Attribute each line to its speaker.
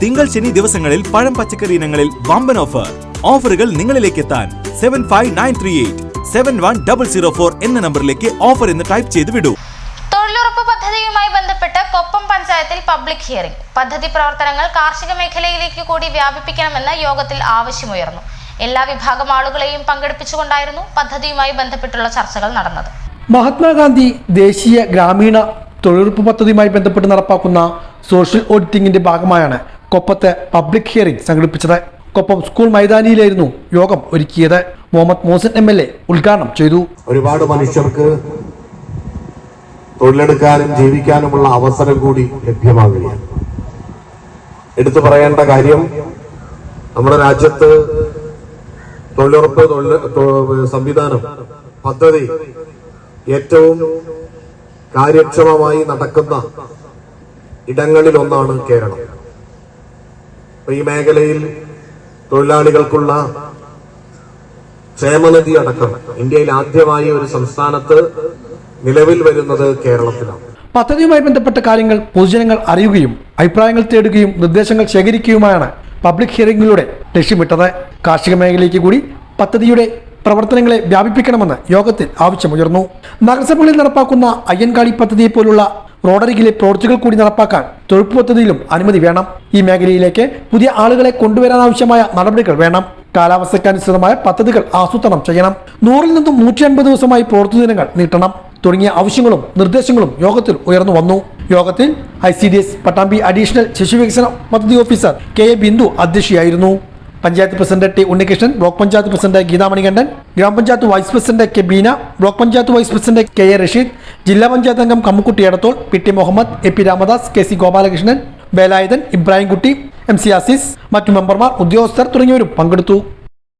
Speaker 1: തിങ്കൾ ശനി ദിവസങ്ങളിൽ പഴം പച്ചക്കറി ഇനങ്ങളിൽ വമ്പൻ ഓഫർ ഓഫറുകൾ നിങ്ങളിലേക്ക് എത്താൻ seven five nine three eight seven one double zero four എന്ന നമ്പറിലേക്ക് ഓഫർ എന്ന് ടൈപ്പ് ചെയ്ത് വിടൂ.
Speaker 2: തൊഴിലുറപ്പ് പദ്ധതിയുമായി ബന്ധപ്പെട്ട് കൊപ്പം പഞ്ചായത്തിൽ പബ്ലിക് ഹിയറിംഗ് പദ്ധതി പ്രവർത്തനങ്ങൾ കാർഷിക മേഖലയിലേക്ക് കൂടി വ്യാപിപ്പിക്കണമെന്ന് യോഗത്തിൽ ആവശ്യമുയർന്നു. എല്ലാ വിഭാഗം ആളുകളെയും പങ്കെടുപ്പിച്ചുകൊണ്ടായിരുന്നു പദ്ധതിയുമായി ബന്ധപ്പെട്ടുള്ള ചർച്ചകൾ നടന്നത്.
Speaker 3: മഹാത്മാഗാന്ധി ദേശീയ ഗ്രാമീണ തൊഴിലുറപ്പ് പദ്ധതിയുമായി ബന്ധപ്പെട്ട് നടപ്പാക്കുന്ന സോഷ്യൽ ഓഡിറ്റിംഗിന്റെ ഭാഗമായാണ് കൊപ്പത്ത് പബ്ലിക് ഹിയറിംഗ് സംഘടിപ്പിച്ചത്. കൊപ്പം സ്കൂൾ മൈതാനിയിലായിരുന്നു യോഗം ഒരുക്കിയത്. Muhammad Mohan M L A ഉദ്ഘാടനം ചെയ്തു.
Speaker 4: ഒരുപാട് മനുഷ്യർക്ക് തൊഴിലെടുക്കാനും ജീവിക്കാനുമുള്ള അവസരം കൂടി ലഭ്യമാകുകയാണ്. എടുത്തു പറയേണ്ട കാര്യം നമ്മുടെ രാജ്യത്ത് തൊഴിലുറപ്പ് സംവിധാനം പദ്ധതി ഏറ്റവും കാര്യക്ഷമമായി നടക്കുന്ന ഇടങ്ങളിൽ ഒന്നാണ് കേരളം. ഈ മേഖലയിൽ തൊഴിലാളികൾക്കുള്ള ക്ഷേമനിധി അടക്കം ഇന്ത്യയിൽ ആദ്യമായി ഒരു സംസ്ഥാനത്ത് നിലവിൽ വരുന്നത് കേരളത്തിലാണ്.
Speaker 3: പദ്ധതിയുമായി ബന്ധപ്പെട്ട കാര്യങ്ങൾ പൊതുജനങ്ങൾ അറിയുകയും അഭിപ്രായങ്ങൾ തേടുകയും നിർദ്ദേശങ്ങൾ ശേഖരിക്കുകയുമാണ് പബ്ലിക് ഹിയറിംഗിലൂടെ ലക്ഷ്യമിട്ടത്. കാർഷിക മേഖലയ്ക്ക് കൂടി പദ്ധതിയുടെ പ്രവർത്തനങ്ങളെ വ്യാപിപ്പിക്കണമെന്ന് യോഗത്തിൽ ആവശ്യമുയർന്നു. നഗരസഭകളിൽ നടപ്പാക്കുന്ന അയ്യൻകാളി പദ്ധതിയെ പോലുള്ള റോഡരികിലെ പ്രവൃത്തികൾ കൂടി നടപ്പാക്കാൻ തൊഴിൽ പദ്ധതിയിലും അനുമതി വേണം. ഈ മേഖലയിലേക്ക് പുതിയ ആളുകളെ കൊണ്ടുവരാനാവശ്യമായ നടപടികൾ വേണം. കാലാവസ്ഥയ്ക്കനുസൃതമായ പദ്ധതികൾ ആസൂത്രണം ചെയ്യണം. നൂറിൽ നിന്നും നൂറ്റി അൻപത് ദിവസമായി പ്രവൃത്തി ദിനങ്ങൾ നീട്ടണം. തുടങ്ങിയ ആവശ്യങ്ങളും നിർദ്ദേശങ്ങളും യോഗത്തിൽ ഉയർന്നു വന്നു. യോഗത്തിൽ I C D S Pattambi additional ശിശുവികസന പദ്ധതി officer K A Bindu അധ്യക്ഷയായിരുന്നു. Panchayat president T Unnikrishnan block panchayat president Geethamanikandan ഗ്രാമപഞ്ചായത്ത് vice president K Beena block panchayat vice president K A Rasheed ജില്ലാ പഞ്ചായത്ത് അംഗം Kammukutty Edathol P T Muhammad A P Ramadas K C Gopalakrishnan Velayudhan Ibrahimkutty M C Azeez മറ്റു മെമ്പർമാർ ഉദ്യോഗസ്ഥർ തുടങ്ങിയവരും പങ്കെടുത്തു.